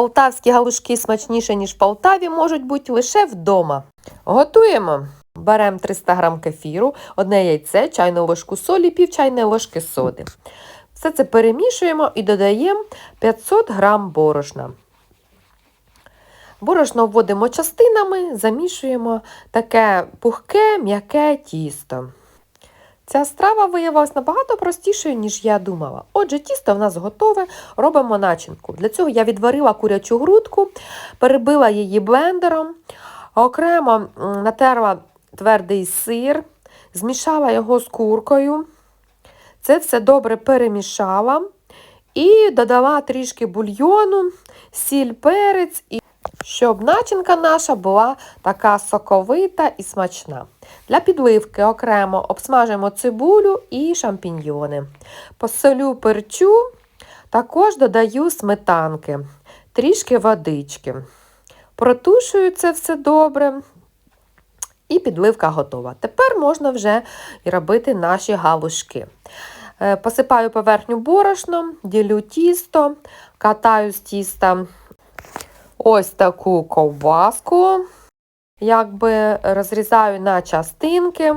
Полтавські галушки смачніше, ніж в Полтаві, можуть бути лише вдома. Готуємо. Беремо 300 г кефіру, одне яйце, чайну ложку солі, пів чайної ложки соди. Все це перемішуємо і додаємо 500 г борошна. Борошно вводимо частинами, замішуємо таке пухке, м'яке тісто. Ця страва виявилася набагато простішою, ніж я думала. Отже, тісто в нас готове, робимо начинку. Для цього я відварила курячу грудку, перебила її блендером, окремо натерла твердий сир, змішала його з куркою. Це все добре перемішала і додала трішки бульйону, сіль, перець, і щоб начинка наша була така соковита і смачна. Для підливки окремо обсмажимо цибулю і шампіньйони. Посолю перчу, також додаю сметанки, трішки водички. Протушую це все добре. І підливка готова. Тепер можна вже і робити наші галушки. Е, Посипаю поверхню борошном, ділю тісто, катаю з тіста ось таку ковбаску, якби розрізаю на частинки.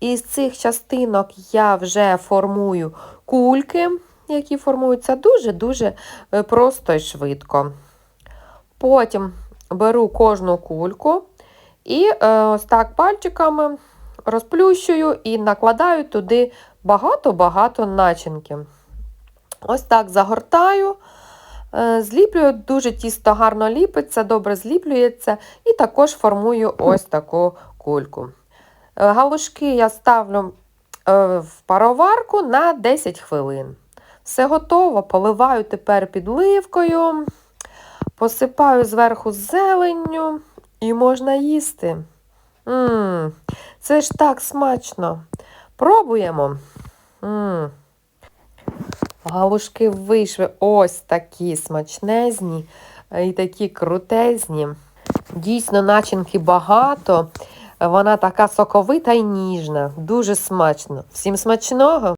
Із цих частинок я вже формую кульки, які формуються дуже-дуже е, просто і швидко. Потім беру кожну кульку і е, ось так пальчиками розплющую і накладаю туди багато-багато начинки. Ось так загортаю. Е, Зліплюю, дуже тісто гарно ліпиться, добре зліплюється, і також формую ось таку кульку. Е, Галушки я ставлю е, в пароварку на 10 хвилин. Все готово, поливаю тепер підливкою, посипаю зверху зеленню і можна їсти. М, це ж так смачно. Пробуємо. М. Галушки вийшли ось такі смачнезні е, і такі крутезні. Дійсно, начинки багато. Вона така соковита і ніжна, дуже смачно. Всім смачного!